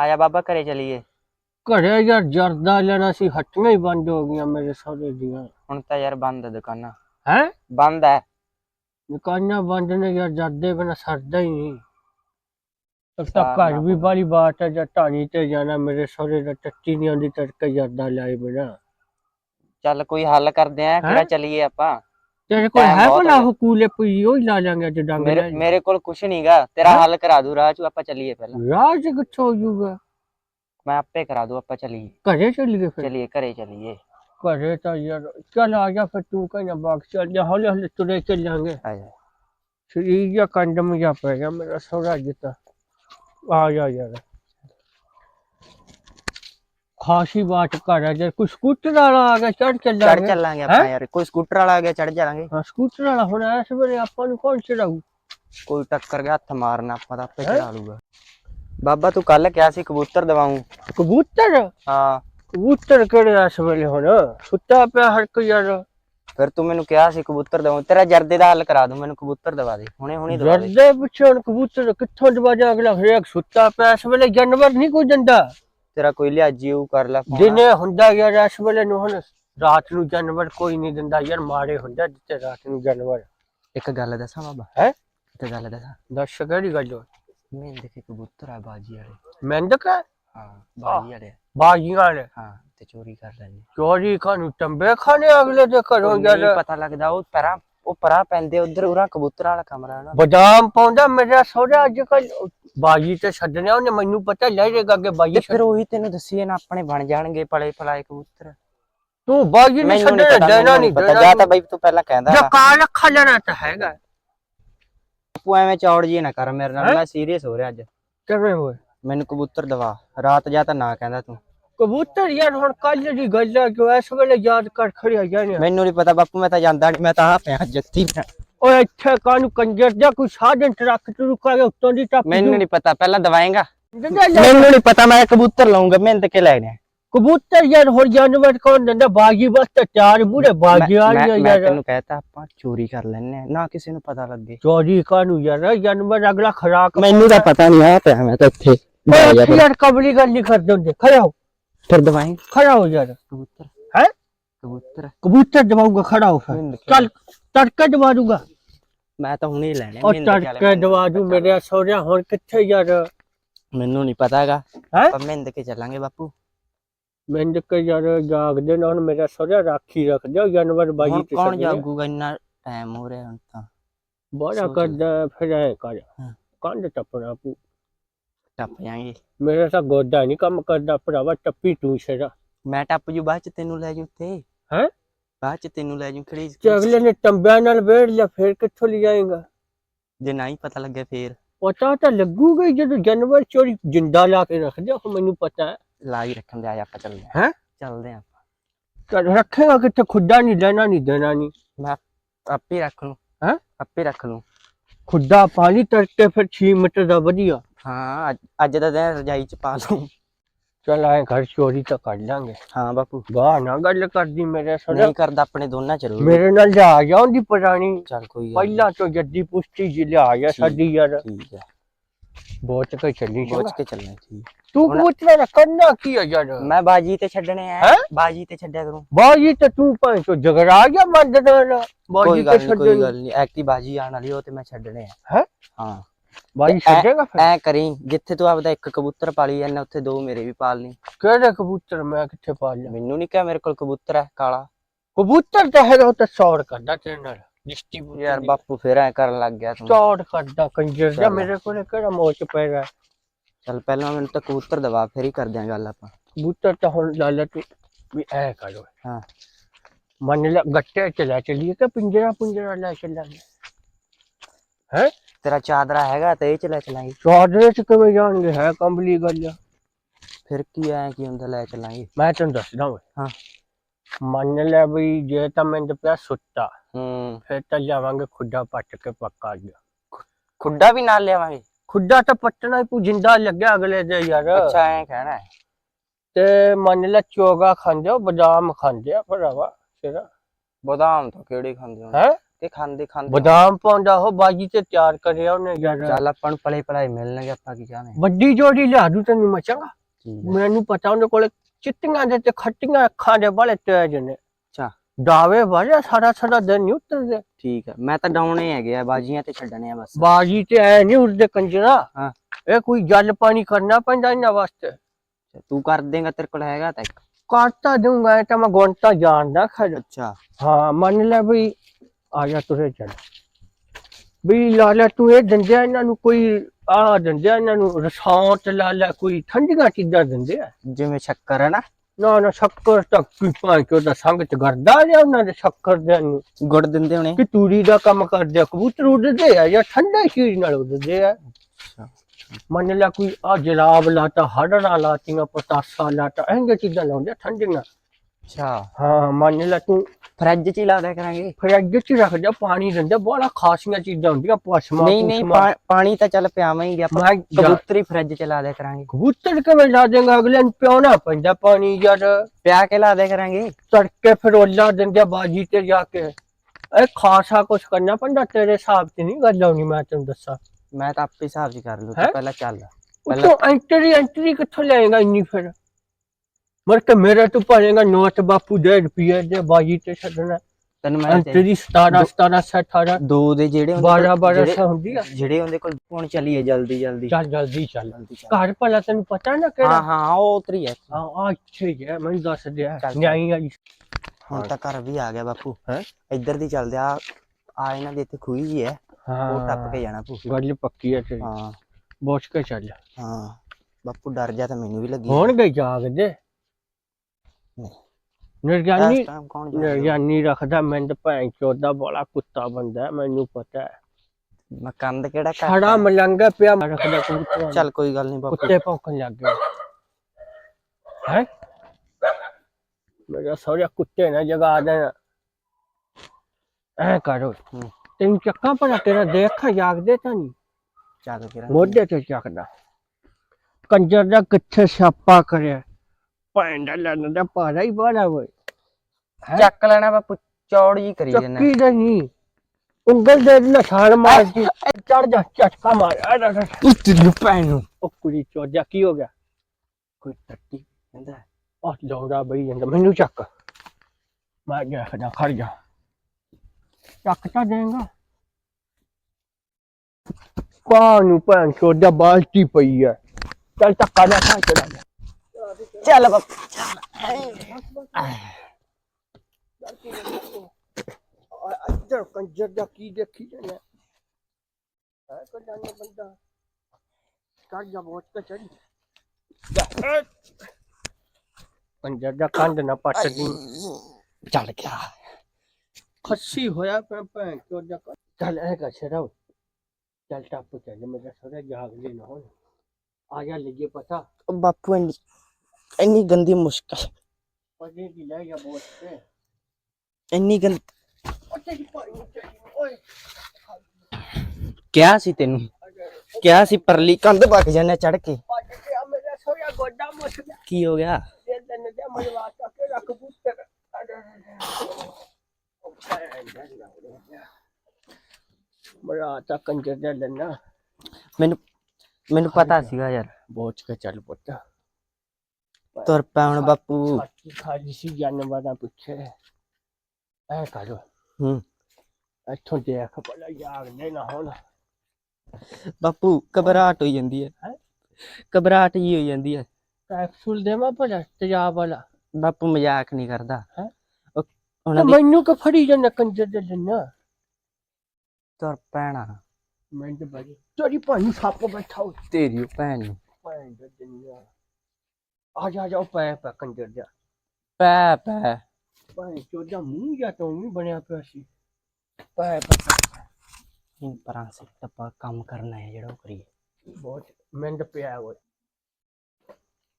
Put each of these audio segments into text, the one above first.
ਆਇਆ ਬਾਬਾ ਘਰੇ ਚਲੀਏ। ਘਰੇ ਯਾਰ ਜਰਦਾ ਲੈਣਾ ਸੀ ਹੱਟੀਆਂ ਹੀ ਬੰਦ ਹੋ ਗਈਆਂ ਮੇਰੇ ਸਾਰੇ ਦੀਆਂ। ਹੁਣ ਤਾਂ ਯਾਰ ਬੰਦ ਆ ਦੁਕਾਨਾਂ। ਹੈ? ਬੰਦ ਹੈ ਦੁਕਾਨਾਂ ਬੰਦ ਨੇ ਯਾਰ ਜਰਦੇ ਬਿਨਾ ਸਰਦਾ ਹੀ ਨਹੀਂ। ਤਾਂ ਘਰ ਵੀ। ਬਾਰੀ ਬਾਤ ਹੈ ਜਾਂ ਢਾਣੀ ਤੇ ਜਾਣਾ ਮੇਰੇ ਸਾਰੇ ਦਾ ਟੱਟੀ ਨਹੀਂ ਆਉਂਦੀ ਤੜਕੇ ਜਰਦਾ ਲਾਏ ਬਿਨਾ। ਚੱਲ ਕੋਈ ਹੱਲ ਕਰਦੇ ਆ ਕਿਹੜਾ ਹੈਂ? ਚਲੀਏ ਆਪਾਂ? ਤੇਰੇ ਕੋਲ Time ਹੈ ਬਹੁਤ ਭਲਾ ਹੈ। ਹਕੂਲੇ ਪਈ ਉਹ ਹੀ ਲਾ ਲਾਂਗੇ ਅੱਜ ਡੰਗ ਮੇਰੇ ਲੈ ਮੇਰੇ ਕੋਲ ਕੁਛ ਨਹੀਂਗਾ ਤੇਰਾ ਹੈਂ? ਹੱਲ ਕਰਾ ਦੂ ਰਾਹ ਚ ਆਪਾਂ ਚਲੀਏ ਪਹਿਲਾਂ ਰਾਜ ਕਿੱਥੋਂ ਹੋ ਜਾਊਗਾ ਮੈਂ ਆਪੇ ਕਰਾ ਦੂ ਆਪਾਂ ਚਲੀਏ ਘਰੇ ਚੱਲੀਏ ਫਿਰ ਚਲੀਏ ਘਰੇ ਚਲੀਏ ਘਰੇ ਤਾਂ ਯਾਰ ਚੱਲ ਆ ਜਾ ਫਿਰ ਤੂੰ ਕਹਿੰਦਾ ਬਾਗ ਚੱਲ ਜਾ ਹੌਲੇ ਹੌਲੇ ਤੁਰੇ ਚੱਲਾਂਗੇ ਆ ਜਾ ਸਰੀਰ ਜਾਂ ਕੰਡਮ ਜਾਂ ਪੈ ਗਿਆ ਮੇਰਾ ਸੋਹਰਾ ਜਿੱਤਾ ਆ ਜਾ ਯਾਰ ਖਾਸੀ ਬਾਤ ਕਰ ਰਿਹਾ ਜੇ ਕੋਈ ਸਕੂਟਰ ਵਾਲਾ ਆ ਗਿਆ ਚੜ ਚੜ ਚੱਲਾਂਗੇ ਚੱਲਾਂਗੇ ਆਪਾਂ ਹੈਂ? ਯਾਰ ਕੋਈ ਸਕੂਟਰ ਵਾਲਾ ਆ ਗਿਆ ਚੜ ਜਾਵਾਂਗੇ ਹਾਂ ਸਕੂਟਰ ਵਾਲਾ ਹੁਣ ਇਸ ਵੇਲੇ ਆਪਾਂ ਨੂੰ ਕੌਣ ਚੜਾਊ? ਕੋਈ ਟੱਕਰ ਗਿਆ ਹੱਥ ਮਾਰਨਾ ਆਪਾਂ ਤਾਂ ਆਪੇ ਹੈਂ? ਚੜਾ ਲੂਗਾ ਬਾਬਾ ਤੂੰ ਕੱਲ ਕਿਹਾ ਸੀ ਕਬੂਤਰ ਦਵਾਉਂ ਕਬੂਤਰ? ਹਾਂ। ਕਬੂਤਰ ਕਿਹੜੇ ਇਸ ਵੇਲੇ ਹੁਣ? ਸੁੱਤਾ ਪਿਆ ਹਰ ਕੋਈ ਯਾਰ। ਫਿਰ ਤੂੰ ਮੈਨੂੰ ਕਿਹਾ ਸੀ ਕਬੂਤਰ ਦਵਾਉਂ ਤੇਰਾ ਜਰਦੇ ਦਾ ਹੱਲ ਕਰਾ ਦੂੰ ਮੈਨੂੰ ਕਬੂਤਰ ਦਵਾ ਦੇ ਹੁਣੇ ਹੁਣੇ ਦਵਾ ਦੇ। ਜਰਦੇ ਪਿੱਛੇ ਹੁਣ ਕਬੂਤਰ ਕਿੱਥੋਂ ਦਵਾਜਾ ਅਗਲਾ? ਹਰੇਕ ਸੁੱਤਾ ਪਿਆ ਇਸ ਵੇਲੇ ਜਾਨਵਰ ਨਹੀਂ ਕੋਈ ਦਿੰਦਾ। ਤੇਰਾ ਕੋਈ ਲਿਆਜੀ ਉਹ ਕਰ ਲੈ phone। ਦਿਨੇ ਹੁੰਦਾ ਯਾਰ ਇਸ ਵੇਲੇ ਨੂੰ ਹੁਣ ਰਾਤ ਨੂੰ ਜਾਨਵਰ ਕੋਈ ਨਹੀਂ ਦਿੰਦਾ ਯਾਰ ਮਾਰੇ ਹੁੰਦਾ ਜਿੱਤੇ ਰਾਤ ਨੂੰ ਜਾਨਵਰ। ਇੱਕ ਗੱਲ ਦੱਸਾਂ ਬਾਬਾ? ਹੈਂ? ਇੱਕ ਗੱਲ ਦੱਸਾਂ? ਦੱਸ ਕਿਹੜੀ ਗੱਲ ਹੋਈ? ਮੈਂ ਦੇਖੇ ਕਬੂਤਰ ਆ ਬਾਜੀ ਵਾਲੇ। ਮੈਂਦਕ ਹੈ? ਹਾਂ ਬਾਜੀ ਵਾਲੇ। ਬਾਜੀਆਂ ਵਾਲੇ। ਹਾਂ ਤੇ ਚੋਰੀ ਕਰ ਲੈਂਦੇ। ਚੋਰੀ ਖਾਨੂੰ ਟੰਬੇ ਖਾਣੇ ਅਗਲੇ ਦੇ ਘਰੋਂ ਯਾਰ। ਪਤਾ ਲੱਗਦਾ ਉਹ ਪਰਾਂ ਉਹ ਪਰਾਂ ਪੈਂਦੇ ਉਧਰ ਉਰਾ ਕਬੂਤਰ ਵਾਲਾ ਕਮਰਾ ਹੈ ਨਾ। ਬਦਾਮ ਪਾਉਂਦਾ ਮੇਰਾ ਸੋਹਰਾ ਅੱਜ ਕੱਲ ਬਾਜੀ ਤੇ ਛੱਡਣਿਆ ਉਹਨੇ ਮੈਨੂੰ ਪਤਾ ਲੈ ਜਾਏਗਾ ਕਿ ਬਾਜੀ ਤੇ ਫਿਰ ਉਹੀ ਤੈਨੂੰ ਦੱਸੀਏ ਨਾ ਆਪਣੇ ਬਣ ਜਾਣਗੇ ਪਲੇ ਪਲਾਏ ਕਬੂਤਰ। ਤੂੰ ਬਾਜੀ ਨਹੀਂ ਛੱਡਣਾ ਦੇਣਾ ਨਹੀਂ ਪਤਾ। ਜਾਂ ਤਾਂ ਬਈ ਤੂੰ ਪਹਿਲਾਂ ਕਹਿੰਦਾ ਜਾਂ ਕਾਰ ਰੱਖਾ ਲੈਣਾ ਤਾਂ ਹੈਗਾ। ਤੂੰ ਐਵੇਂ ਚੌੜ ਜੀ ਨਾ ਕਰ ਮੇਰੇ ਨਾਲ? ਮੈਂ ਸੀਰੀਅਸ ਹੋ ਰਿਹਾ ਅੱਜ। ਕਿਵੇਂ ਹੋਏ ਮੈਨੂੰ ਕਬੂਤਰ ਦਵਾ ਰਾਤ ਜਾਂ ਤਾਂ ਨਾ ਕਹਿੰਦਾ ਤੂੰ। ਕਬੂਤਰ ਯਾਰ ਹੁਣ ਕੱਲ ਦੀ ਗੱਲ ਆ ਕਿ ਇਸ ਵੇਲੇ ਯਾਦ ਕਰ ਖੜਿਆ ਜਾਣੇ ਮੈਨੂੰ ਨਹੀਂ ਪਤਾ ਬਾਪੂ ਮੈਂ ਤਾਂ ਜਾਂਦਾ ਨਹੀਂ ਮੈਂ ਤਾਂ ਆ ਪਿਆ ਜੱਤੀ ਪਿਆ। ਓਏ ਇੱਥੇ ਕਾਨੂੰ ਕੰਜਰ ਜਾਂ ਕੋਈ ਸਾਧਨ ਟਰੱਕ ਟਰੁਕਾ ਕੇ ਉੱਤੋਂ ਦੀ ਟੱਪ ਮੈਨੂੰ ਨਹੀਂ ਪਤਾ ਪਹਿਲਾਂ ਦਵਾਏਗਾ। ਮੈਨੂੰ ਨਹੀਂ ਪਤਾ ਮੈਂ ਕਬੂਤਰ ਲਾਉਂਗਾ ਮਿਹਨਤ ਕੇ ਲੈਣੇ ਕਬੂਤਰ ਯਾਰ ਹੋਰ ਜਾਨਵਰ ਕੌਣ ਦਿੰਦਾ? ਬਾਗੀ ਵਾਸਤੇ ਚਾਰ ਬੁੜੇ ਬਾਗੀ ਆ ਰਹੀ ਮੈਂ ਯਾਰ। ਤੈਨੂੰ ਕਹਿਤਾ ਆਪਾਂ ਚੋਰੀ ਕਰ ਲੈਣੇ ਆ ਨਾ ਕਿਸੇ ਨੂੰ ਪਤਾ ਲੱਗੇ। ਚੋਰੀ ਕਾਨੂੰ ਯਾਰ? ਜਾਨਵਰ ਅਗਲਾ ਖਰਾਕ ਮੈਨੂੰ ਤਾਂ ਪਤਾ ਨਹੀਂ ਆ ਪਿਆ ਮੈਂ ਤਾਂ ਇੱਥੇ ਓਏ ਯਾਰ ਕਬਲੀ ਗੱਲ ਨਹੀਂ ਕਰਦੇ ਹੁੰਦੇ। ਖੜਾ ਹੋ। ਫਿਰ ਦਵਾਈ। ਖੜਾ ਹੋ ਯਾਰ ਕਬੂਤਰ। ਹੈ? ਕਬੂਤਰ। ਕਬੂਤਰ ਦਵਾਊਗਾ ਖੜਾ ਹੋ ਫਿਰ। ਮਿਹਨਤ ਕੇ- ਚੱਲ ਤੜਕਾ ਦਵਾ ਦੂੰਗਾ। ਮੈਂ ਤਾਂ ਹੁਣੇ ਲੈਣੇ ਉਹ ਤੜਕਾ ਦਵਾ ਦੂ ਮੇਰੇ ਸੋਹਰਿਆ ਹੁਣ ਕਿੱਥੇ ਯਾਰ? ਮੈਨੂੰ ਨਹੀਂ ਪਤਾ ਹੈਗਾ ਹੈਂ? ਆਪਾਂ ਮਿਹਨਤ ਕੇ ਚੱਲਾਂਗੇ ਬਾਪੂ। ਮੈਨੂੰ ਕਿ ਯਾਰ ਜਾਗਦੇ ਨਾ ਹੁਣ ਮੇਰਾ ਸੋਹਰਿਆ ਰਾਖੀ ਰੱਖ ਦਿਓ ਜਾਨਵਰ ਬਾਜੀ ਤੇ ਕੌਣ। ਜਾਗੂਗਾ ਇੰਨਾ ਟਾਈਮ ਹੋ ਰਿਹਾ ਹੁਣ ਤਾਂ। ਬੜਾ ਕਰਦਾ ਫਿਰ ਐ ਕਰ। ਹਾਂ। ਕੰਧ ਟੱਪਣਾ ਪੂ ਟੱਪ ਜਾਾਂਗੇ ਮੇਰਾ ਤਾਂ ਗੋਡਾ ਨਹੀਂ ਕੰਮ ਕਰਦਾ ਭਰਾਵਾ ਟੱਪੀ ਤੂੰ ਸ਼ਰਾ। ਮੈਂ ਟੱਪ ਜੂ ਬਾਅਦ ਚ ਤੈਨੂੰ ਲੈ ਜੂ ਤੇ ਹੈਂ? ਬਾਅਦ ਚ ਤੈਨੂੰ ਲੈ ਜੂ ਖੜੀ ਜੇ ਅਗਲੇ ਨੇ ਟੰਬਿਆਂ ਨਾਲ ਵੇੜ ਲਿਆ ਫਿਰ ਕਿੱਥੋਂ ਲੈ ਜਾਏਗਾ ਜੇ ਨਾ ਹੀ ਪਤਾ ਲੱਗੇ ਫੇਰ। ਪਤਾ ਤਾਂ ਲੱਗੂਗਾ ਹੀ ਜਦੋਂ ਜਾਨਵਰ ਚੋਰੀ ਜਿੰਦਾ ਲਾ ਕੇ ਰੱਖਦੇ ਉਹ ਮੈਨੂੰ ਪਤਾ ਹੈ। ਲਾ ਹੀ ਰੱਖਣ ਦੇ ਆ ਆਪਾਂ ਚੱਲਦੇ ਆਂ ਹੈਂ? ਚੱਲਦੇ ਆਂ ਆਪਾਂ। ਰੱਖੇਗਾ ਕਿੱਥੇ? ਖੁੱਡਾ ਨਹੀਂ ਲੈਣਾ ਨਹੀਂ ਦੇਣਾ ਨਹੀਂ ਮੈਂ ਆਪੇ ਹੀ ਰੱਖ ਲੂੰ। ਹੈਂ? ਆਪੇ ਰੱਖ ਲੂੰ। ਖੁੱਡਾ ਪਾਣੀ ਤੜਕੇ ਫਿਰ 6 ਮੀਟਰ ਦਾ ਵਧੀਆ। ਹਾਂ ਅੱਜ- ਅੱਜ ਦਾ ਦਿਨ ਰਜਾਈ ਚ ਪਾ ਲੂੰ ਚੱਲ ਆਏ ਘਰ ਚੋਰੀ ਤਾਂ ਕਰ ਲਾਂਗੇ। ਹਾਂ ਬਾਪੂ। ਗਾਹ ਨਾ ਗੱਲ ਕਰਦੀ ਮੇਰੇ ਸੋਹਣਾ। ਨਹੀਂ ਕਰਦਾ ਆਪਣੇ ਦੋਨਾਂ ਚ ਰਹੂ ਮੇਰੇ ਨਾਲ ਜਾ ਜਾਂਦੀ ਪੁਰਾਣੀ। ਚੱਲ ਕੋਈ ਗੱਲ ਨੀ। ਪਹਿਲਾਂ ਤੋਂ ਜੱਦੀ ਪੁਸ਼ਤੀ ਜੀ ਲਿਆ ਠੀਕ। ਸਾਡੀ ਯਾਰ। ਠੀਕ ਹੈ। ਬਹੁਤ ਕੇ ਚੱਲੀ ਬੋਝ ਚੰਗਾ। ਕੇ ਚੱਲਣਾ ਠੀਕ। ਤੂੰ ਕਬੂਤਰਾਂ ਦਾ ਕਰਨਾ ਕੀ ਹੈ ਯਾਰ? ਮੈਂ ਬਾਜੀ ਤੇ ਛੱਡਣੇ ਆ। ਹੈਂ? ਬਾਜੀ ਤੇ ਛੱਡਿਆ ਕਰੂੰ। ਬਾਜੀ ਤੇ ਤੂੰ ਭਾਵੇਂ ਚੋ ਜਗਰਾ ਗਿਆ ਮਰਦ ਨਾਲ ਬਾਜੀ ਕੋਈ ਤੇ ਗੱਲ ਨਹੀਂ ਕੋਈ ਗੱਲ ਨਹੀਂ ਐਕਟੀ ਬਾਜੀ ਆਣ ਵਾਲੀ ਉਹ ਤੇ ਮੈਂ ਛੱਡਣੇ ਆ। ਹੈਂ? ਹਾਂ। ਬਾਜੀ ਐ- ਛੱਡੇਗਾ ਫਿਰ? ਐ ਕਰੀ ਜਿੱਥੇ ਤੂੰ ਆਪਦਾ ਇੱਕ ਕਬੂਤਰ ਪਾਲੀ ਜਾਂਦਾ ਉੱਥੇ ਦੋ ਮੇਰੇ ਵੀ ਪਾਲ ਲਈ। ਕਿਹੜੇ ਕਬੂਤਰ ਮੈਂ ਕਿੱਥੇ ਪਾ ਲਿਆ? ਮੈਨੂੰ ਨਹੀਂ ਕਿਹਾ ਮੇਰੇ ਕੋਲ ਕਬੂਤਰ ਹੈ ਕਾਲਾ। ਕਬੂਤਰ ਤਾਂ ਹੈਗਾ ਉਹ ਤਾਂ ਸੌੜ ਕਰਦਾ ਤੇਰੇ ਨਾਲ। ਡਿਸਟ੍ਰੀਬਿਊਟਰ ਯਾਰ ਬਾਪੂ ਫੇਰ ਐ ਕਰਨ ਲੱਗ ਗਿਆ ਤੂੰ। ਸੌੜ ਕਰਦਾ ਕੰਜਰ ਚੱਲ। ਮੇਰੇ ਕੋਲ ਕਿਹੜਾ ਮੋਚ ਪੈ ਰਿਹਾ ਚੱਲ ਪਹਿਲਾਂ ਮੈਨੂੰ ਤਾਂ ਕਬੂਤਰ ਦਵਾ ਫੇਰ ਹੀ ਕਰਦੇ ਆਂ ਗੱਲ ਆਪਾਂ। ਕਬੂਤਰ ਤਾਂ ਹੁਣ ਲਾਲਾ ਤੂੰ ਵੀ ਐ ਕਰੋ ਹਾਂ। ਮੰਨ ਲੈ ਗੱਟੇ ਚਲਾ ਚਲੀਏ ਕਿ ਪਿੰਜਰਾ ਪੁੰਜਰਾ ਲੈ ਚੱਲਾਂਗੇ? ਹੈ? ਤੇਰਾ ਚਾਦਰਾ ਹੈਗਾ ਤੇ ਇਹ ਚ ਲੈ ਚਲਾਂਗੇ ਚੌਧਰੇ ਚ ਕਿਵੇਂ ਜਾਣਗੇ? ਹੈ ਕੰਬਲੀ ਗੱਲ। ਆ। ਫਿਰ ਕੀ ਐ ਕੀ ਹੁੰਦਾ ਲੈ ਚਲਾਂਗੇ ਮੈਂ ਤੈਨੂੰ ਦੱਸਦਾ ਓਏ ਹਾਂ। ਮੰਨ ਲੈ ਵੀ ਜੇ ਤਾਂ ਮੈਂ ਪਿਆ ਸੁੱਤਾ ਹੂੰ। ਫਿਰ ਤਾਂ ਜਾਵਾਂਗੇ ਖੁੱਡਾ ਪੱਟ ਕੇ ਪੱਕਾ ਗਿਆ ਖੁੱਡਾ ਵੀ ਨਾਲ ਲਿਆਵਾਂਗੇ? ਖੁੱਡਾ ਤਾਂ ਪੱਟਣਾ ਹੀ ਪੂ ਜਿੰਦਾ ਲੱਗਿਆ ਅਗਲੇ ਦੇ ਯਾਰ। ਅੱਛਾ ਐ ਕਹਿਣਾ ਹੈ। ਤੇ ਮੰਨ ਲੈ ਚੋਗਾ ਖਾਂਦੇ ਹੋ ਬਦਾਮ ਖਾਂਦੇ ਆ ਭਰਾਵਾ ਤੇਰਾ ਬਦਾਮ ਤਾਂ ਕਿਹੜੇ ਖਾਂਦੇ ਹੋ? ਹੈ? ਕਿ ਖਾਂਦੇ ਖਾਂਦੇ ਬਦਾਮ ਪਾਉਂਦਾ ਉਹ ਬਾਜੀ ਤੇ ਤਿਆਰ ਕਰਿਆ ਉਹਨੇ ਯਾਰ ਚੱਲ ਆਪਾਂ ਨੂੰ ਪਲੇ ਪਲਾਈ ਮਿਲਣਗੇ ਆਪਾਂ ਕੀ ਚਾਹਨੇ ਵੱਡੀ ਜੋੜੀ ਲਿਆ ਦੂ ਤੈਨੂੰ ਮੈਂ ਚੰਗਾ? ਠੀਕ ਹੈ। ਮੈਨੂੰ ਪਤਾ ਉਹਦੇ ਕੋਲੇ ਚਿੱਟੀਆਂ ਦੇ ਤੇ ਖੱਟੀਆਂ ਅੱਖਾਂ ਦੇ ਬੜੇ ਤੇਜ ਨੇ। ਅੱਛਾ। ਦਾਵੇ ਵਾਲੇ ਸਾਰਾ ਸਾਰਾ ਦਿਨ ਨਹੀਂ ਉਤਰਦੇ। ਠੀਕ ਹੈ ਮੈਂ ਤਾਂ ਡਾਉਣੇ ਹੈਗੇ ਆ ਬਾਜੀਆਂ ਤੇ ਛੱਡਣੇ ਆ ਬਸ। ਬਾਜੀ ਤੇ ਐ ਨਹੀਂ ਉਸਦੇ ਕੰਜਰਾ। ਹਾਂ। ਇਹ ਕੋਈ ਜਲ ਪਾਣੀ ਕਰਨਾ ਪੈਂਦਾ ਇਹਨਾਂ ਵਾਸਤੇ। ਤੂੰ ਕਰ ਦੇਂਗਾ ਤੇਰੇ ਕੋਲ ਹੈਗਾ ਤਾਂ ਕਰਤਾ ਦੂੰਗਾ ਤਾਂ ਮੈਂ ਗੁੰਟਾ ਜਾਣਦਾ ਖੜ ਅੱਛਾ। ਹਾਂ ਮੰਨ ਲੈ ਵੀ ਆ ਜਾ ਤੁਰੇ ਚੱਲ। ਵੀ ਲਾ ਲੈ ਤੂੰ ਇਹ ਦਿੰਦਿਆ ਇਹਨਾਂ ਨੂੰ ਕੋਈ ਆ ਦਿੰਦਿਆ ਇਹਨਾਂ ਨੂੰ ਰਸੌਂਟ ਲਾ ਲੈ ਕੋਈ ਠੰਡੀਆਂ ਚੀਜ਼ਾਂ ਦਿੰਦੇ ਆ। ਜਿਵੇਂ ਸ਼ੱਕਰ ਹੈ ਨਾ? ਨਾ ਨਾ ਸ਼ੱਕਰ ਤਾਂ ਕੋਈ ਭਾਂ ਕਿ ਉਹਦਾ ਸੰਗ ਚ ਕਰਦਾ ਜਾਂ ਉਹਨਾਂ ਦੇ ਸ਼ੱਕਰ ਦੇ ਨੂੰ? ਗੁੜ ਦਿੰਦੇ ਹੋਣੇ। ਕਿ ਤੂੜੀ ਦਾ ਕੰਮ ਕਰਦੇ ਆ ਕਬੂਤਰ ਉੱਡਦੇ ਆ ਜਾਂ ਠੰਡੇ ਚੀਜ਼ ਨਾਲ ਉੱਡਦੇ ਆ? ਮੰਨ ਲੈ ਕੋਈ ਆ ਜਰਾਬ ਲਾਤਾ ਹੜੜਾ ਲਾਤੀਆਂ ਪਤਾਸਾ ਲਾਤਾ ਇਹੋ ਚੀਜ਼ਾਂ ਲਾਉਂਦੇ ਠੰਡੀਆਂ। ਅੱਛਾ। ਹਾਂ ਮੰਨ ਲੈ ਤੂੰ ਫਰਿੱਜ 'ਚ ਹੀ ਲਾ ਦਿਆ ਕਰਾਂਗੇ। ਫਰਿੱਜ ਚ ਰੱਖਦੇ ਪਾਣੀ ਦਿੰਦੇ ਬੜਾ ਖਾਸੀਆਂ ਚੀਜ਼ਾਂ ਹੁੰਦੀਆਂ ਪਸ਼ਮਾ ਨਹੀਂ ਨਹੀਂ ਪਾ- ਪਾਣੀ ਤਾਂ ਚੱਲ ਪਿਆਵਾਂਗੇ ਆਪਾਂ ਮੈਂ ਜਾ- ਕਬੂਤਰੀ ਫਰਿੱਜ 'ਚ ਲਾ ਦਿਆ ਕਰਾਂਗੇ। ਕਬੂਤਰ ਕਿਵੇਂ ਲਾ ਦੇਗਾ? ਅਗਲੇ ਨੂੰ ਪਿਉਣਾ ਪੈਂਦਾ ਪਾਣੀ ਯਾਰ। ਪਿਆ ਕੇ ਲਾ ਦਿਆ ਕਰਾਂਗੇ। ਤੜਕੇ ਫਿਰ ਉਹਲਾ ਦਿੰਦੇ ਆ ਬਾਜੀ ਤੇ ਜਾ ਕੇ। ਇਹ ਖਾਸਾ ਕੁਛ ਕਰਨਾ ਪੈਂਦਾ ਤੇਰੇ ਹਿਸਾਬ ਤੇ ਨਹੀਂ ਗੱਲ ਆਉਣੀ ਮੈਂ ਤੈਨੂੰ ਦੱਸਾਂ। ਮੈਂ ਤਾਂ ਆਪੇ ਹਿਸਾਬ 'ਚ ਕਰ ਲੂ ਹੈਂ? ਪਹਿਲਾਂ ਚੱਲ। ਪਹਿਲਾਂ- ਉਤੋਂ ਐਂਟਰੀ ਐਂਟਰੀ ਕਿੱਥੋਂ ਲਏਗਾ ਇੰਨੀ ਫਿਰ? ਮਰ ਕੇ ਮੇਰੇ ਤੋਂ ਭਰੇਗਾ ਨੋਟ ਬਾਪੂ ਦੇ ਰੁਪਏ ਦੇ ਬਾਜੀ ਤੇ ਛੱਡਣਾ। ਤੈਨੂੰ ਮੈਂ ਤੇ- ਐਂਟਰੀ 17 17 18 ਦੋ ਦੇ ਜਿਹੜੇ ਹੁੰਦੇ 12 ਕੋਲ- 12 ਜਿਹੜੇ- ਹੁੰਦੀ ਆ। ਜਿਹੜੇ ਉਹਦੇ ਕੋਲ ਹੁਣ ਚੱਲੀਏ ਜਲਦੀ ਜਲਦੀ। ਚੱਲ ਜਲਦੀ ਚੱਲ। ਜਲਦੀ ਚੱਲ। ਘਰ ਭਲਾ ਤੈਨੂੰ ਪਤਾ ਨਾ ਹਾਂ ਕਿਹੜਾ? ਹਾਂ ਉਹ ਉਤਰੀ ਹੈ ਹਾਂ ਆ ਇੱਥੇ ਹੀ ਮੈਨੂੰ ਦੱਸ ਦਿਆ ਚੱਲ। ਨਿਆਈ ਆਈ ਹੁਣ ਤਾਂ ਘਰ ਵੀ ਆ ਗਿਆ ਬਾਪੂ। ਹੈਂ? ਇੱਧਰ ਦੀ ਚੱਲਦੇ ਆ ਆ ਇਹਨਾਂ ਦੇ ਇੱਥੇ ਖੂਹੀ ਜੀ ਹੈ ਉਹ ਟੱਪ ਕੇ ਜਾਣਾ ਪੂ ਗੱਲ ਪੱਕੀ ਹੈ ਤੇਰੀ ਹਾਂ। ਬੋਝ ਕੇ ਚੱਲ। ਹਾਂ। ਬਾਪੂ ਡਰ ਜਾ ਤਾਂ ਮੈਨੂੰ ਵੀ ਲੱਗੀ। ਹੁਣ ਗਈ ਜਾਗਦੇ। ਨਿਰਜਾਨੀ ਇਸ ਟਾਈਮ ਕੌਣ ਜਾਣਦਾ? ਨਿਰਜਾਨੀ ਰੱਖਦਾ ਮੈਂ ਤਾਂ ਭੈਣ ਚੋਦਾ ਬੜਾ ਕੁੱਤਾ ਬੰਦਾ ਹੈ, ਮੈਨੂੰ ਪਤਾ ਹੈ। ਮੈਂ ਕੰਦ ਕਿਹੜਾ ਕਰ ਛੜਾ ਮਲੰਗਾ ਪਿਆ ਮੈਂ ਰੱਖਦਾ ਕਬੂਤਰਾਂ ਚੱਲ ਕੋਈ ਗੱਲ ਨਹੀਂ ਬਾਪੂ। ਕੁੱਤੇ ਭੌਂਕਣ ਲੱਗ ਗਏ। ਹੈ? ਮੇਰਾ ਸੌਰਿਆ ਕੁੱਤੇ ਨਾ ਜਗਾ ਦੇਣਾ। ਐ ਕਰੋ ਹੂੰ। ਤੈਨੂੰ ਚੱਕਾਂ ਪਰ ਤੇਰਾ ਦੇਖਾ ਜਾਗਦੇ ਤਾਂ ਨਹੀਂ। ਚੱਲ ਕਿਰਾ ਮੋਢੇ ਤੇ ਚੱਕਦਾ। ਕੰਜਰ ਦਾ ਕਿੱਥੇ ਛਾਪਾ ਕਰਿਆ? ਭੈਣ ਦਾ ਲੰਨ ਦਾ ਪਾਰਾ ਹੀ ਬਾਲਾ ਓਏ ਚੱਕ ਲੈਣਾ ਬਾਪੂ ਚੌੜ ਜੀ ਕਰੀ ਜਨਾ ਚੱਕੀ ਦਾ ਨਹੀਂ। ਉਂਗਲ ਦੇ ਨਾ ਛਾਲ ਮਾਰ ਕੇ। ਚੜ ਜਾ ਝਟਕਾ ਮਾਰ। ਆ ਜਾ ਜਾ। ਤੂੰ ਭੈਣ ਨੂੰ। ਉਹ ਕੁੜੀ ਚੋਜਾ ਕੀ ਹੋ ਗਿਆ। ਕੋਈ ਟੱਟੀ ਕਹਿੰਦਾ। ਉਹ ਲੌੜਾ ਬਈ ਜਾਂਦਾ। ਮੈਨੂੰ ਚੱਕ। ਮੈਂ ਗਿਆ ਖੜਾ ਖੜ ਜਾ। ਚੱਕ ਤਾਂ ਦੇਂਗਾ। ਕਾਨੂੰ ਭੈਣ ਚੋਦਾ ਬਾਲਟੀ ਪਈ ਹੈ ਚੱਲ ਧੱਕਾ ਨਾ ਖਾ ਚਲਾ ਜਾ ਚੱਲ ਬਾਪੂ ਇੱਧਰ ਕੰਜਰ ਦਾ ਕੀ ਦੇਖੀ ਜਾਣਾ ਹੈ ਕੋ ਜਾਣਾ ਬੰਦਾ ਕਰ ਜਾ ਬੋਚ ਕੇ ਚੜੀ ਕੰਜਰ ਦਾ ਕੰਧ ਨਾ ਪੱਟ ਦੀ ਚੱਲ ਗਿਆ ਖੱਸੀ ਹੋਇਆ ਪਿਆ ਭੈਣ ਚੋਦ ਦਾ ਕੰਧ। ਚੱਲ ਐ ਕਰ ਛੜਾਓ ਚੱਲ ਟੱਪ ਚੱਲ ਮੇਰਾ ਸੋਹਰਾ ਜਾਗ ਲੈ ਨਾ ਹੁਣ ਆ ਜਾ ਲੱਗੇ ਪਤਾ ਉਹ ਬਾਪੂ ਇੰਨੀ ਗੰਦੀ ਮੁਸ਼ਕਲ। ਪਜੇ ਦੀ ਲੈ ਜਾ ਬੋਚ ਕੇ। ਇੰਨੀ ਗੰਦ ਕਿਹਾ ਸੀ ਤੈਨੂੰ? ਕਿਹਾ ਸੀ ਪਰਲੀ ਕੰਧ ਪੱਕ ਜਾਣਾ ਚੜ ਕੇ। ਗਿਆ ਗਿਆ ਕੀ ਹੋ ਗਿਆ? ਮਰਾ ਤਾਂ। ਕੰਜਰ ਦਾ ਲੰਨਾ ਮੈਨੂੰ ਮੈਨੂੰ ਪਤਾ ਸੀਗਾ ਯਾਰ। ਬੋਚ ਕੇ ਚੱਲ ਪੁੱਤ। ਤੁਰ ਪਾ ਹੁਣ ਬਾਪੂ। ਖਾਜੀ ਖਾਜੀ ਸੀ ਜਾਨਵਰਾਂ ਪਿੱਛੇ। ਐ ਕਰੋ। ਹੂੰ। ਇੱਥੋਂ ਦੇਖ ਭਲਾ ਯਾਰ ਨੇ ਨਾ ਹੁਣ। ਬਾਪੂ ਘਬਰਾਹਟ ਹੋਈ ਜਾਂਦੀ ਹੈ। ਹੈਂ? ਘਬਰਾਹਟ ਜੀ ਹੋਈ ਜਾਂਦੀ ਹੈ। ਕੈਪਸੂਲ ਦੇਵਾਂ ਭਲਾ ਤੇਜ਼ਾਬ ਵਾਲਾ? ਬਾਪੂ ਮਜ਼ਾਕ ਨਹੀਂ ਕਰਦਾ। ਉਹਨਾਂ ਦੀ ਮੈਨੂੰ ਕਿ ਫੜੀ ਜਾਂਦਾ ਕੰਜਰ ਦੇ ਲੰਨਾ ਤੁਰ ਪੈਣਾ। ਮੈਂ ਤੇ ਬੜੀ ਤੇਰੀ ਭਾਈ ਸੱਪ ਬੈਠਾ ਹੋ ਤੇਰੀ ਭੈਣ ਨੂੰ। ਭੈਣ ਦੇ ਦੁਨੀਆ ਆ ਜਾ ਜਾ ਪੈ ਪੈ ਕੰਜਰ ਜਾ ਪੈ ਪੈ। ਭਾਈ ਚੋਦਾ ਮੂੰਹ ਜਾਂ ਤੋਂ ਨਹੀਂ ਬਣਿਆ ਪਿਆ ਸੀ। ਪੈ ਪੈ ਇਨ ਪਰਾਂ ਸੇ ਟੱਪਾ ਕੰਮ ਕਰਨਾ ਹੈ ਜਿਹੜਾ ਉਹ ਕਰੀਏ। ਬਹੁਤ ਮਿੰਦ ਪਿਆ ਹੋਏ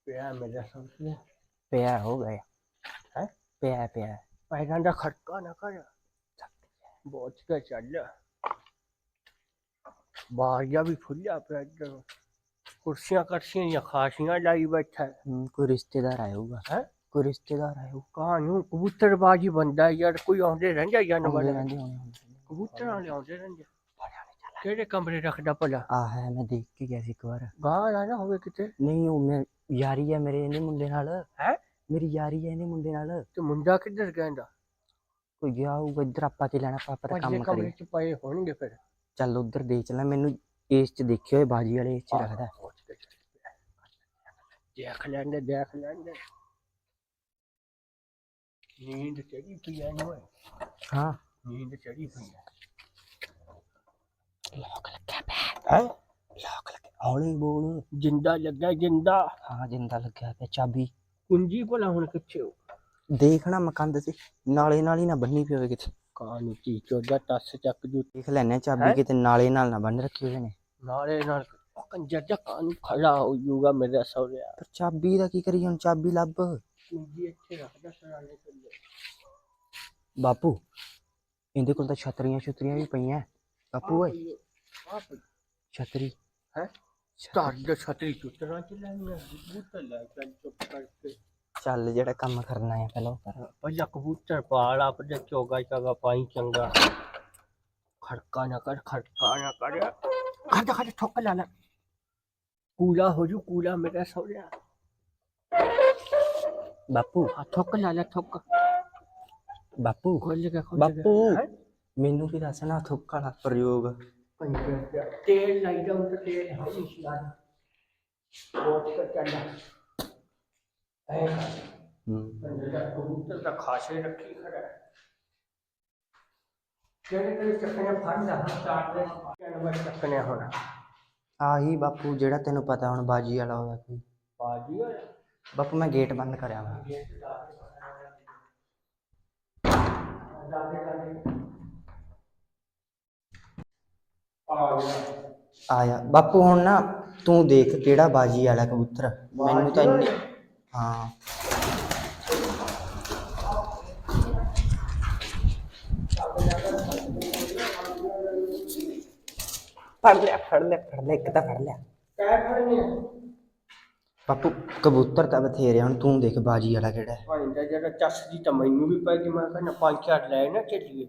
ਪਿਆ ਮੇਰਾ ਸਮਝ ਪਿਆ ਹੋ ਗਿਆ। ਹੈਂ? ਪਿਆ ਪਿਆ ਪੈਰਾਂ ਦਾ ਖੜਕਾ ਨਾ ਕਰ। ਬਹੁਤ ਕੇ ਚੱਲ। ਬਾਹਰ ਵੀ ਫੁੱਲਿਆ ਪਿਆ ਇੱਧਰ। ਕੁਰਸੀਆਂ ਕਰਸੀਆਂ ਜਾਂ ਖਾਸੀਆਂ ਲਾਈ ਬੈਠਾ ਹੈ। ਕੋਈ ਰਿਸ਼ਤੇਦਾਰ ਆਇਆ ਹੋਊਗਾ ਹੈਂ? ਕੋਈ ਰਿਸ਼ਤੇਦਾਰ ਆਇਆ ਹੋਊਗਾ ਕਾਹਨੂੰ ਕਬੂਤਰਬਾਜੀ ਬੰਦਾ ਯਾਰ ਕੋਈ ਆਉਂਦੇ ਰਹਿੰਦਾ ਆਉਂਦੇ ਜਾਨਵਰ ਰਹਿੰਦੇ ਹੋਣੇ, ਆਉਂਦੇ ਰਹਿੰਦੇ। ਕਬੂਤਰਾਂ ਲਿਆਉਂਦੇ ਰਹਿੰਦੇ। ਕਿਹੜੇ ਕਮਰੇ ਰੱਖਦਾ ਭਲਾ? ਆ ਹੈ ਮੈਂ ਦੇਖ ਕੇ ਗਿਆ ਸੀ ਇੱਕ ਵਾਰ। ਗਾਂ ਨਾ ਹੋਵੇ ਕਿਤੇ। ਨਹੀਂ ਉਹ ਮੈਂ ਯਾਰੀ ਹੈ ਮੇਰੇ ਇਹਨੇ ਮੁੰਡੇ ਨਾਲ। ਹੈਂ? ਮੇਰੀ ਯਾਰੀ ਹੈ ਇਹਨੇ ਮੁੰਡੇ ਨਾਲ। ਤੇ ਮੁੰਡਾ ਕਿੱਧਰ ਗਿਆ ਕੋਈ ਗਿਆ ਹੋਊਗਾ ਇੱਧਰ ਆਪਾਂ ਤੇ ਲੈਣਾ ਦਾ ਪੰਜੇ ਕੰਮ ਕਮਰੇ ਕਰੇ ਚ ਪਏ ਹੋਣਗੇ ਫਿਰ। ਚੱਲ ਉਧਰ ਦੇਖ ਚੱਲਾਂ ਮੈਨੂੰ ਇਸ ਚ ਦੇਖਿਓ ਇਹ ਬਾਜੀ ਵਾਲੇ ਇਸ ਚ ਰੱਖਦਾ। ਦੇਖ ਲੈਂਦੇ ਦੇਖ ਲੈਂਦੇ। ਨੀਂਦ ਚੜੀ ਪਈ ਐ ਨੋਏ ਹਾਂ। ਨੀਂਦ ਚੜੀ ਪਈ ਐ? ਲੋਕ ਲੱਗਿਆ ਪਿਆ ਹੈ? ਲੋਕ ਲੱਗਿਆ ਹੌਲੀ ਬੋਲ ਜਿੰਦਾ ਲੱਗਾ ਜਿੰਦਾ। ਹਾਂ ਜਿੰਦਾ ਲੱਗਿਆ ਪਿਆ ਚਾਬੀ। ਕੁੰਜੀ ਭਲਾ ਹੁਣ ਕਿੱਥੇ ਹੋ ਦੇਖਣਾ ਮਕੰਦ ਸੀ ਨਾਲੇ ਨਾਲ ਹੀ ਨਾ ਬੰਨੀ ਪਈ ਹੋਵੇ ਕਿਤੇ। ਕਾਨੂੰ ਕੀ ਚੋਦਾ ਟੱਸ ਚੱਕ ਜੂ? ਦੇਖ ਲੈਣੇ ਚਾਬੀ? ਕਿਤੇ ਨਾਲੇ ਨਾਲ ਨਾ ਬੰਨ ਰੱਖੀ ਹੋਵੇ ਨੇ। ਨਾਲੇ ਨਾਲ ਕੰਜਰ ਦਾ ਕਾਨੂੰ ਖੜਾ ਹੋ ਜੂਗਾ ਮੇਰੇ ਸੌਰਿਆ ਪਰ ਚਾਬੀ ਦਾ ਕੀ ਕਰੀ ਹੁਣ ਚਾਬੀ ਲੱਭ। ਕੁੰਜੀ ਇੱਥੇ ਰੱਖਦਾ ਸਰਾਣੇ ਥੱਲੇ। ਬਾਪੂ ਇਹਦੇ ਕੋਲ ਤਾਂ ਛਤਰੀਆਂ ਛਤਰੀਆਂ ਵੀ ਪਈਆਂ। ਬਾਪੂ ਓਏ। ਛਤਰੀ। ਹੈ? ਸਟਾਰਟ ਦੇ ਛਤਰੀ ਚੁੱਤਰਾ ਚ ਲੈਣੀਆਂ ਕਬੂਤਰ ਲੈ ਚੱਲ ਚੁੱਪ ਕਰਕੇ। ਚੱਲ ਜਿਹੜਾ ਕੰਮ ਕਰਨਾ ਹੈ ਪਹਿਲਾਂ ਕਰ। ਪਹਿਲਾਂ ਕਬੂਤਰ ਪਾਲ ਆਪਣੇ ਚੋਗਾ ਚਗਾ ਪਾਈ ਚੰਗਾ। ਖੜਕਾ ਨਾ ਕਰ ਖੜਕਾ ਨਾ ਕਰ। ਖੜ ਖੜ ਠੋਕ ਲਾ ਲੈ। ਕੂਲਾ ਹੋ ਜੂ ਕੂਲਾ ਮੇਰਾ ਸੌਰਿਆ ਬਾਪੂ ਆ ਠੋਕ ਲਾ ਲੈ ਠੋਕ ਬਾਪੂ ਖੋਲ ਕੇ ਖੋਲ ਬਾਪੂ ਮੈਨੂੰ ਵੀ ਦੱਸਣਾ ਥੁੱਕ ਵਾਲਾ ਪ੍ਰਯੋਗ ਤੇਲ ਲਾਈ ਦਾ ਉੱਤੇ ਤੇਲ ਹੈ ਨਹੀਂ ਸ਼ਾਨ ਬਹੁਤ ਚੱਲਦਾ ਐ ਹੂੰ ਬੰਦਾ ਕਬੂਤਰ ਦਾ ਖਾਸੇ ਰੱਖੀ ਖੜਾ ਹੈ। ਕਿਹੜੇ ਕਿਹੜੇ ਚੱਕਣੇ ਫੜਦਾ ਹਾਂ ਚਾਰ ਦੇ ਕਿਹੜੇ ਚੱਕਣੇ ਹੁਣ ਆਹੀ ਬਾਪੂ ਜਿਹੜਾ ਤੈਨੂੰ ਪਤਾ ਹੁਣ ਬਾਜੀ ਵਾਲਾ ਹੋਇਆ ਕੋਈ। ਬਾਜੀ ਹੋਇਆ ਬਾਪੂ ਮੈਂ ਗੇਟ ਬੰਦ ਕਰਿਆ ਵਾ। ਆਇਆ। ਬਾਪੂ ਹੁਣ ਨਾ ਤੂੰ ਦੇਖ ਕਿਹੜਾ ਬਾਜੀ ਵਾਲਾ ਕਬੂਤਰ ਮੈਨੂੰ ਤਾਂ ਹਾਂ। ਫੜ ਲਿਆ ਫੜ ਲਿਆ ਫੜ ਲਿਆ ਇੱਕ ਤਾਂ ਫੜ ਲਿਆ ਕਹਿ ਖੜਨੀ ਹੈ ਬਾਪੂ ਕਬੂਤਰ ਤਾਂ ਬਥੇਰੇ ਹੁਣ ਤੂੰ ਦੇਖ ਬਾਜੀ ਵਾਲਾ ਕਿਹੜਾ ਹੈ। ਭਾਈ ਦਾ ਜਿਹੜਾ ਚੱਸ ਦੀ ਤਾਂ ਮੈਨੂੰ ਵੀ ਪੈ ਗਈ ਮੈਂ ਕਹਿੰਦਾ ਪੰਜ ਚਾਰ ਲੈ ਨਾ ਚੱਲੀਏ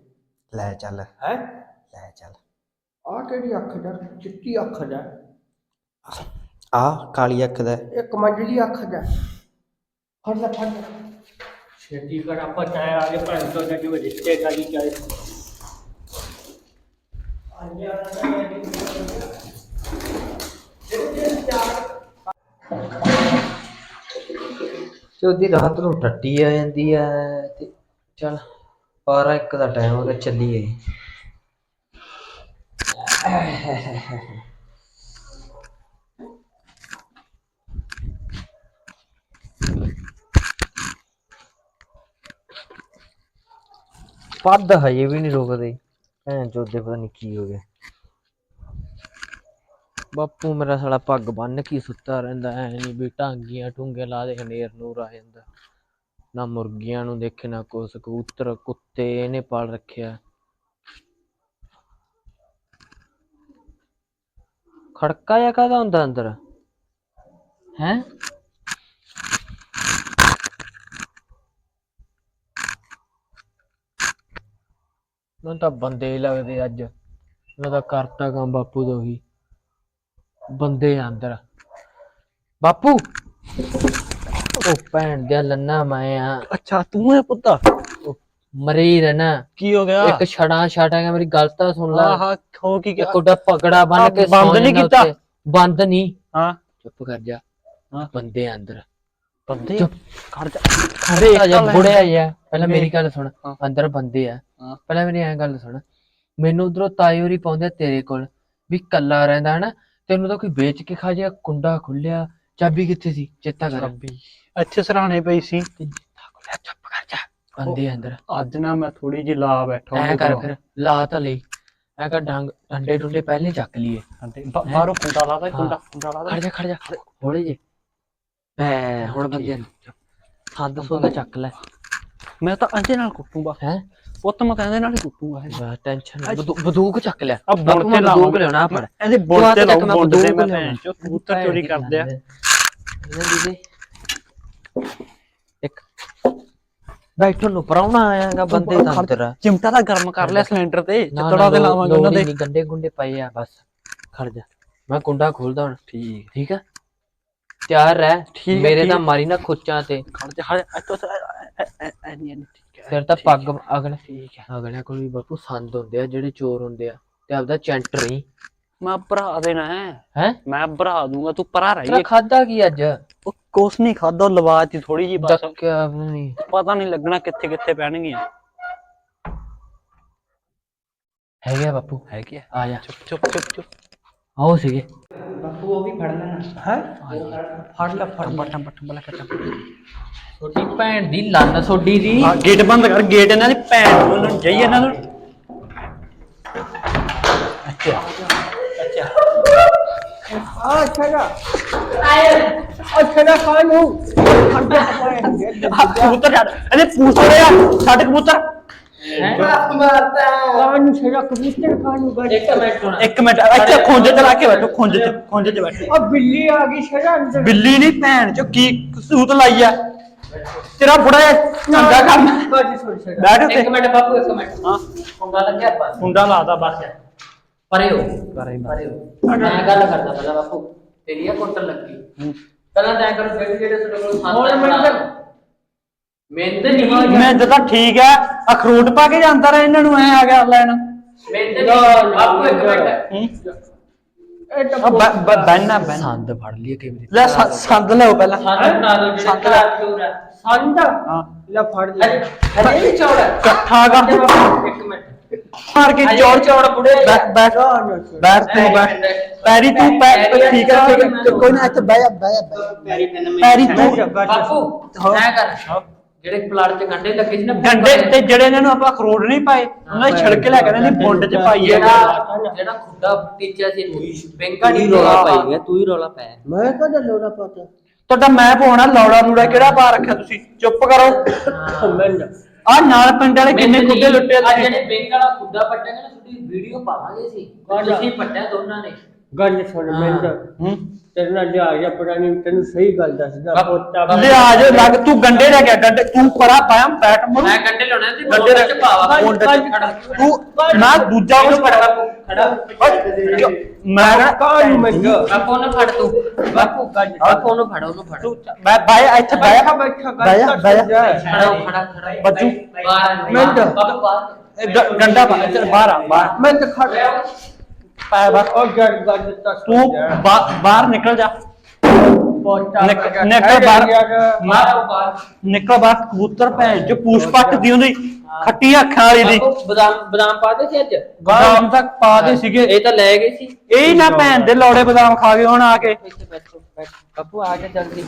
ਲੈ ਚੱਲ ਹੈ ਲੈ ਚੱਲ ਆ ਕਿਹੜੀ ਅੱਖ ਦਾ ਚਿੱਟੀ ਅੱਖ ਦਾ ਆ ਕਾਲੀ ਅੱਖ ਦਾ ਹੈ। ਇੱਕ ਮੰਜਲੀ ਅੱਖ ਦਾ ਫੜ ਲੈ ਫੜ ਲੈ ਛੇਤੀ ਕਰ ਆਪਾਂ ਚਾਹ ਆ ਗਏ ਭਾਈ ਤੋਂ ਜਿਵੇਂ ਰਿਸ਼ਤੇ ਕਰੀ ਚਾਹੇ ਤੇ ਉਹਦੀ ਰਾਤ ਨੂੰ ਟੱਟੀ ਆ ਜਾਂਦੀ ਹੈ ਤੇ ਚਲ 12 ਇੱਕ ਦਾ ਟਾਈਮ ਹੋ ਗਿਆ ਚੱਲੀਏ ਪੱਦ ਹਜੇ ਵੀ ਨਹੀਂ ਰੁਕਦੇ। ਭੈਣ ਚੋਦੇ ਪਤਾ ਨਹੀਂ ਕੀ ਹੋ ਗਿਆ। ਬਾਪੂ ਮੇਰਾ ਸਾਲਾ ਪੱਗ ਬੰਨ ਕੇ ਸੁੱਤਾ ਰਹਿੰਦਾ, ਐ ਨਹੀਂ ਵੀ ਟਾਂਗੀਆਂ ਟੁੰਗੇ ਲਾ ਦੇ ਹਨੇਰ ਨੂਰ ਆ ਜਾਂਦਾ। ਨਾ ਮੁਰਗੀਆਂ ਨੂੰ ਦੇਖੇ, ਨਾ ਕੁਛ ਕਬੂਤਰ ਕੁੱਤੇ ਇਹਨੇ ਪਾਲ ਰੱਖਿਆ। ਖੜਕਾ ਜਾਂ ਕਾਹਦਾ ਹੁੰਦਾ ਅੰਦਰ? ਹੈ? ਮੈਨੂੰ ਤਾਂ ਬੰਦੇ ਹੀ ਲੱਗਦੇ ਅੱਜ। ਮੈਂ ਤਾਂ ਕਰਤਾ ਕੰਮ ਬਾਪੂ ਦਾ ਹੀ। ਬੰਦੇ ਆ ਅੰਦਰ। ਬਾਪੂ! ਉਹ ਭੈਣ ਦੇ ਲੰਨਾ ਮੈਂ ਆ। ਅੱਛਾ ਤੂੰ ਹੈ ਪੁੱਤਾ? ਮਰੇ ਹੀ ਰਹਿਣਾ। ਕੀ ਹੋ ਗਿਆ? ਇੱਕ ਛੜਾ ਛਾਟਾ ਗਿਆ ਮੇਰੀ ਗੱਲ ਤਾਂ ਸੁਣ ਲੈ। ਆਹਾ ਹੋ ਕੀ ਇੱਕ ਉਹਦਾ ਪਗੜਾ ਬੰਨ ਕੇ ਬੰਦ ਨਹੀਂ ਕੀਤਾ? ਬੰਦ ਨਹੀਂ। ਹਾਂ। ਚੁੱਪ ਕਰ ਜਾ। ਹਾਂ। ਬੰਦੇ ਆ ਅੰਦਰ। ਬੰਦੇ? ਖੜ ਜਾ। ਖੜੇ ਆ ਜਾ ਬੁੜੇ ਆ ਜਾ ਪਹਿਲਾਂ ਮੇਰੀ ਗੱਲ ਸੁਣ। ਹਾਂ। ਅੰਦਰ ਬੰਦੇ ਆ। ਹਾਂ। ਪਹਿਲਾਂ ਮੇਰੀ ਐਂ ਗੱਲ ਸੁਣ। ਮੈਨੂੰ ਉਧਰੋਂ ਤਾਏ ਹੋਰੀ ਪਾਉਂਦੇ ਤੇਰੇ ਕੋਲ। ਵੀ ਕੱਲਾ ਰਹਿੰਦਾ ਹਨਾ ਤੈਨੂੰ ਤਾਂ ਕੋਈ ਵੇਚ ਕੇ ਖਾ ਜਾ ਕੁੰਡਾ ਖੁੱਲਿਆ ਚਾਬੀ ਕਿੱਥੇ ਸੀ? ਚੇਤਾ ਕਰ। ਇੱਥੇ ਸਰਾਣੇ ਪਈ ਸੀ। ਖੁੱਲਿਆ ਚੁੱਪ ਕਰ ਜਾ। ਬੰਦੇ ਆ ਅੰਦਰ। ਅੱਜ ਨਾ ਮੈਂ ਥੋੜੀ ਜਿਹੀ ਲਾ ਬੈਠਾ ਐ ਕਰ। ਫਿਰ ਲਾ ਤਾਂ ਲਈ। ਐ ਕਰ ਡੰਗ ਡੰਡੇ ਡੁੰਡੇ ਪਹਿਲੇ ਚੱਕ ਲਈਏ। ਬਾਹਰੋਂ ਕੁੰਡਾ ਲਾਦਾ ਕੁੰਡਾ ਕੁੰਡਾ ਖੜ ਲਾਦਾ ਜਾ ਖੜ ਜਾ। ਹੌਲੀ ਜੇ ਐ ਹੁਣ ਬੰਦੇ ਹੱਦ ਸੋਦਾ ਚੱਕ ਲੈ। ਮੈਂ ਤਾਂ ਅੰਜੇ ਨਾਲ ਕੁੱਟੂਗਾ। ਹੈ? ਪੁੱਤ ਮੈਂ ਤਾਂ ਇਹਦੇ ਨਾਲ ਹੀ ਕੁੱਟੂਗਾ ਇਹ। ਬਾ ਟੈਨਸ਼ਨ ਬੰਦੂਕ ਚੱਕ ਲਿਆ ਆ ਬਾਪੂ ਬੁਣ ਤੇ ਬੰਦੂਕ ਲਾਉਂਗਾ ਲਿਆਉਣਾ ਫੜ ਇਹਦੇ ਤੂੰ ਬੁਣ ਤੇ ਮੈਂ ਬੁਣ ਤੇ ਬੰਦੂਕ ਮੈਂ। ਭੈਣ ਚੋ ਕਬੂਤਰ ਚੋਰੀ ਕਰਦੇ ਆ ਇਹਨਾਂ ਦੀ ਦੇ ਇੱਕ ਬੈਠੋ ਨੂੰ ਪਰਾਉਣਾ ਆਇਆਗਾ ਬੰਦੇ ਦਾ ਅੰਦਰ ਆ। ਚਿਮਟਾ ਤਾਂ ਗਰਮ ਕਰ ਲਿਆ ਸਿਲੰਡਰ ਤੇ ਨਾ, ਚਿੱਤੜਾ ਨਾ, ਤੇ ਲੋ- ਲਾਵਾਂਗੇ ਉਹਨਾਂ ਹੀ ਦੇ ਨਹੀਂ, ਗੰਡੇ ਗੁੰਡੇ ਪਏ ਆ ਬਸ ਖੜ ਜਾ ਮੈਂ ਕੁੰਡਾ ਖੋਲਦਾ ਹੁਣ ਠੀਕ ਠੀਕ ਆ ਤਿਆਰ ਰਹਿ ਠੀਕ ਹੈ, ਮੇਰੇ ਠੀਕ ਤਾਂ ਹੈ। ਮਾਰੀ ਨਾ ਖੁੱਚਾਂ ਤੇ ਖੜ ਜਾ ਜਾ ਇੱਥੋਂ ਐਨੀ ਐਨੀ ਠੀਕ ਹੈ ਫਿਰ ਤਾਂ ਪੱਗ ਅਗਲੇ ਠੀਕ ਹੈ। ਅਗਲਿਆਂ ਕੋਲ ਵੀ ਬਾਪੂ ਸੰਦ ਹੁੰਦੇ ਆ ਜਿਹੜੇ ਚੋਰ ਹੁੰਦੇ ਆ। ਤੇ ਆਪਦਾ ਚੈਂਟ ਰਹੀ ਮੈਂ ਭਰਾ ਦੇਣਾ ਹੈ। ਹੈ? ਮੈਂ ਭਰਾ ਦੂੰਗਾ ਤੂੰ ਤੇਰਾ ਰਹੀ ਖਾਦਾ ਕੀ ਅੱਜ? ਉਹ ਕੁਛ ਨਹੀਂ ਖਾਦਾ ਲਵਾਤੀ ਥੋੜੀ ਜੀ ਬਸ। ਦੱਕਿਆ ਨਹੀਂ ਪਤਾ ਨਹੀਂ ਲੱਗਣਾ ਕਿੱਥੇ ਕਿੱਥੇ ਪੈਣਗੀਆਂ। ਹੈਗੇ ਬਾਪੂ। ਹੈ ਕੀ ਆ ਜਾ। ਚੁੱਪ ਚੁੱਪ ਚੁੱਪ ਚੁੱਪ। ਆਓ ਸੀਗੇ ਬਾਪੂ ਉਹ ਵੀ ਫੜ ਲੈਣਾ ਹੈ ਫੜ ਲੈ ਫੜ ਬਟਨ ਬਟਨ ਬਲਾ ਕੱਟਾ ਛੋਟੀ ਭੈਣ ਦੀ ਲੰਨ ਸੋਡੀ ਦੀ ਹਾਂ ਗੇਟ ਬੰਦ ਕਰ ਗੇਟ ਇਹਨਾਂ ਦੀ ਭੈਣ ਨੂੰ ਨੂੰ ਜਾਈ ਇਹਨਾਂ ਨੂੰ ਅੱਛਾ ਅੱਛਾ ਆ ਛੜਾ ਆਏ ਆ ਛੜਾ ਕਾਨੂੰ ਕਬੂਤਰ ਛੱਡ ਇਹਨੇ ਪੂਛ ਰਿਹਾ ਛੱਡ ਕਬੂਤਰ ਕਾਨੂੰ ਛੜਾ ਕਬੂਤਰ ਕਾਨੂੰ ਗੱਜ ਇੱਕ ਮਿੰਟ ਹੁਣ ਇੱਕ ਮਿੰਟ ਇੱਥੇ ਖੁੰਝ ਚ ਲਾ ਕੇ ਬੈਠੋ ਖੁੰਝ ਚ ਖੁੰਝ ਚ ਬੈਠੋ। ਆ ਬਿੱਲੀ ਆ ਗਈ ਛੜਾ ਅੰਦਰ। ਬਿੱਲੀ ਨਹੀਂ ਭੈਣ ਚੋ ਕੀ ਸੂਤ ਲਾਈ ਆ? ਤੇਰਾ ਬੁੜਾ ਚੰਗਾ ਕੰਮ। ਛੜਾ। ਬੈਠ ਇੱਕ ਮਿੰਟ ਬਾਪੂ ਇੱਕ ਮਿੰਟ। ਹਾਂ। ਕੁੰਡਾ ਲੱਗਿਆ ਆਪਾਂ? ਮੁੰਡਾ ਲਾਦਾ ਬਸ। ਪਰੇ ਹੋ। ਪਰੇ ਹੀ ਪਰੇ ਹੋ। ਮੈਂ ਗੱਲ ਕਰਦਾ ਪਹਿਲਾਂ ਬਾਪੂ। ਤੇਰੀ ਆ ਕੁੰਟਲ ਲੱਗੀ। ਪਹਿਲਾਂ ਤਾਂ ਕਰੋ ਜਿਹੜੇ ਜਿਹੜੇ ਤੁਹਾਡੇ ਕੋਲ ਹੋਰ ਆ ਮਿੰਟ। ਮਿਹਨਤ ਨਹੀਂ ਮੈਂ ਤਾਂ ਠੀਕ ਆ ਅਖਰੋਟ ਪਾ ਕੇ ਜਾਂਦਾ ਰਿਹਾ ਇਹਨਾਂ ਨੂੰ ਐ ਆ ਗਿਆ ਲੈਣ। ਮਿਹਨਤ ਨਹੀਂ ਬਾਪੂ ਇੱਕ ਮਿੰਟ। ਇਹ ਤਾਂ ਬੈਨਾ ਬੈਨਾ। ਸੰਦ ਫੜ ਲਈ ਕਿਵੇਂ ਲੈ ਸ- ਸੰਦ ਲਿਓ ਪਹਿਲਾਂ। ਸੰਦ ਬਣਾ ਲਓ ਜਿਹੜੇ ਸੰਦ ਘਰ ਚੋਰ ਆ। ਸੰਦ? ਹਾਂ। ਲੈ ਫੜ ਲੈ ਹਜੇ ਵੀ ਚੌੜ ਹੈ ਇਕੱਠਾ ਕਰ ਇੱਕ ਮਿੰਟ। ਮਾਰ ਕੇ ਚੌੜ ਚੌੜ ਬੁੜੇ ਆ। ਬੈਠ ਬੈਠ ਬੈਠ ਤੂੰ ਬੈਠ। ਪੈਰੀ ਤੂੰ ਪੈ ਠੀਕ ਹੈ ਠੀਕ ਹੈ। ਕੋਈ ਨਾ ਇੱਥੇ ਬਹਿ ਜਾ ਬਹਿ ਜਾ ਬਹਿ ਜਾ। ਪੈਰੀ ਤੂੰ। ਬਾਪੂ ਐ ਕਰ। ਜਿਹੜੇ ਪਲਾਟ 'ਚ ਗੰਡੇ ਲੱਗੇ ਸੀ ਨਾ ਡੰਡੇ ਤੇ ਜਿਹੜੇ ਇਹਨਾਂ ਨੂੰ ਆਪਾਂ ਅਖਰੋਟ ਨਹੀਂ ਪਾਏ ਉਹਨਾਂ ਦੇ ਛਿੜਕੇ ਲੈ ਕੇ ਇਹਨਾਂ ਦੀ ਬੁੰਡ ਚ ਪਾਈਏ ਜਿਹੜਾ ਜਿਹੜਾ ਖੁੱਡਾ ਟੀਚਾ ਸੀ ਬੈਂਕਾ ਨਹੀਂ ਰੋਲਾ ਪਾਈ ਗਿਆ ਤੂੰ ਹੀ ਰੋਲਾ ਪਾਇਆ ਮੈਂ ਕਦੇ ਲੋੜਾ ਪਤਾ ਤੁਹਾਡਾ ਮੈਂ ਪਾਉਣਾ ਲੌੜਾ ਲੂੜਾ ਕਿਹੜਾ ਪਾ ਰੱਖਿਆ ਤੁਸੀਂ? ਚੁੱਪ ਕਰੋ। ਮੈਂ ਆ ਨਾਲ ਪਿੰਡ ਵਾਲੇ ਕਿੰਨੇ ਖੁੱਡੇ ਲੁੱਟੇ ਆ ਜਿਹੜੇ ਬੈਂਕ ਵਾਲਾ ਖੁੱਡਾ ਪੱਟਿਆ ਨਾ ਤੁਹਾਡੀ ਵੀਡੀਓ ਪਾਵਾਂਗੇ ਸੀ ਕਾਹਦਾ? ਤੁਸੀਂ ਪੱਟਿਆ ਦੋਨਾਂ ਨੇ। ਗੱਲ ਸੁਣ ਮੈਂ ਹੂੰ। ਤੇਰੇ ਨਾਲ ਲਿਆ ਗਿਆ ਪਤਾ ਨਹੀਂ ਤੈਨੂੰ ਸਹੀ ਗੱਲ ਦੱਸਦਾ ਪੋਤਾ ਬਾਪ- ਲਿਆਜ ਲੱਗ ਤੂੰ ਗੰਡੇ ਲੈ ਗਿਆ ਗੰਡੇ ਤੂੰ ਪਰਾ ਪਾਇਆ ਮਰੂ ਮੈਂ ਗੰਡੇ ਲਾਉਣੇ ਸੀ ਗੰਡੇ ਚ ਪਾਵਾ ਬੁੰਡ ਚ ਤੂੰ। ਮੈਂ ਦੂਜਾ ਕੁਝ ਖੜਾ ਖੜਾ? ਮੈਂ ਨਾ ਕਾਹਨੂੰ ਮੈਂ ਬਾਪੂ ਨੂੰ ਫੜ ਤੂੰ। ਬਾਪੂ ਬਾਪੂ ਨੂੰ ਫੜ ਉਹਨੂੰ ਫੜ। ਮੈਂ ਬਾਈ ਇੱਥੇ ਬੈਠਾ ਬੈਠਾ ਜਾ, ਜਾ। ਖੜਾ ਹੋ, ਖੜਾ ਖੜਾ। ਬੱਜੂ। ਗ- ਗੰਡਾ ਬਾਹਰ ਆ ਬਾਹਰ। ਮੈਂ ਤਾਂ ਖੜ ਪੈ ਉਹ ਤੂੰ ਬਾ- ਬਾਹਰ ਨਿਕਲ ਜਾ। ਪੋਤਾ ਨਿਕ- ਨਿਕਲ ਬਾਹਰ ਬਾਹਰ। ਮੈਂ ਆਓ, ਬਾਹਰ ਨਿਕਲ ਬਾਹਰ ਕਬੂਤਰ ਭੈਣ ਜੋ ਪੂਛ ਪੱਟ ਦੀ ਹੁੰਦੀ ਖੱਟੀ ਅੱਖਾਂ ਵਾਲੀ ਦੀ। ਬਾਪੂ ਬਦਾਮ ਬਦਾਮ ਪਾਦੇ ਸੀ ਅੱਜ ਬਦਾਮ ਤੱਕ ਪਾ ਦੇ ਸੀਗੇ। ਇਹ ਤਾਂ ਲੈ ਗਏ ਸੀ। ਇਹ ਹੀ ਨਾ ਭੈਣ ਦੇ ਲੋੜੇ ਬਦਾਮ ਖਾ ਗਏ ਹੁਣ ਆ ਕੇ। ਇੱਥੇ ਬੈਠੋ ਬੈਠ। ਬਾਪੂ ਆ ਜਾ ਜਲਦੀ।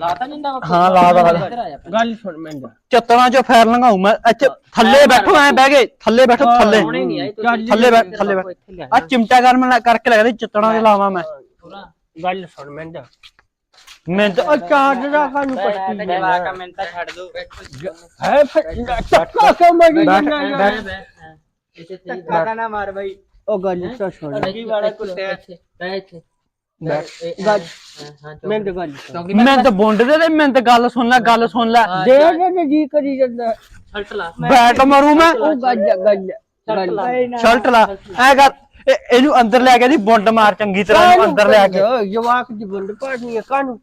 ਲਾਤਾ ਜਿੰਦਾ ਬਾਪੂ ਹਾਂ, ਲਾ ਤਾ, ਲਾ ਤਾ। ਆ ਗੱਲ ਸੁਣ ਮੈਂ ਚੱਤਣਾ ਚੋਂ ਫੈਰ ਲੰਘਾਉ ਮੈਂ ਇੱਥੇ ਥੱਲੇ ਬੈਠੋ ਐ ਬਹਿ ਗਏ ਥੱਲੇ ਬੈਠੋ ਥੱਲੇ। ਹੁਣੇ ਨਹੀਂ ਆਈ ਚੱਲ ਥੱਲੇ ਬੈਠ ਥੱਲੇ ਬੈਠ ਲਿਆ ਆ ਚਿਮਟਾ ਕਰ ਮੈਂ ਕਰਕੇ ਲੱਗਦਾ ਚੱਤਣਾ ਦੇ ਲਾਵਾਂ ਮੈਂ। ਗੱਲ ਸੁਣ ਮੈਂ ਮੈਂ ਤਾਂ ਚਾਰਜ ਦਾ ਕਾਨੂੰ ਪੱਟੀ ਜਵਾਕਾ ਮੈਂ ਤਾਂ ਛੱਡ ਦੋ ਹੈ ਫਿਰ ਟੱਕਾ ਕਿਉਂ ਮਰੀ ਬੈਠ, ਜਾਂਦਾ ਬੈਠ। ਯਾਰ? ਇੱਥੇ ਤੇ ਧੱਕਾ ਨਾ ਮਾਰ ਬਈ। ਉਹ ਗੱਲ ਤਾਂ ਸੁਣ। ਕੀ ਵਾਲਾ ਕੁੱਤੇ ਇੱਥੇ। ਬੈ ਇੱਥੇ। ਗੱਲ ਮੈਂ ਤਾਂ ਗੱਲ ਮੈਂ ਬੁੰਡ ਦੇ ਤੇ ਮੈਂ ਤਾਂ ਗੱਲ ਸੁਣ ਲੈ ਗੱਲ ਸੁਣ ਲੈ। ਦੇ ਦੇ ਜੀ ਕਰੀ ਜਾਂਦਾ। ਛਲਟ ਲਾ। ਬੈਟ ਮਾਰੂ ਮੈਂ। ਉਹ ਗੱਲ ਗੱਲ ਗੱਲ ਸ਼ਰਟ ਲਾ। ਐ ਕਰ ਇਹ- ਇਹਨੂੰ ਅੰਦਰ ਲੈ ਕੇ ਦੀ ਬੁੰਡ ਮਾਰ ਚੰਗੀ ਤਰ੍ਹਾਂ ਅੰਦਰ ਲੈ ਕੇ। ਜਵਾਕ ਦੀ ਬੰਦ ਪਾੜਨੀ ਹੈ ਕਾਨੂੰ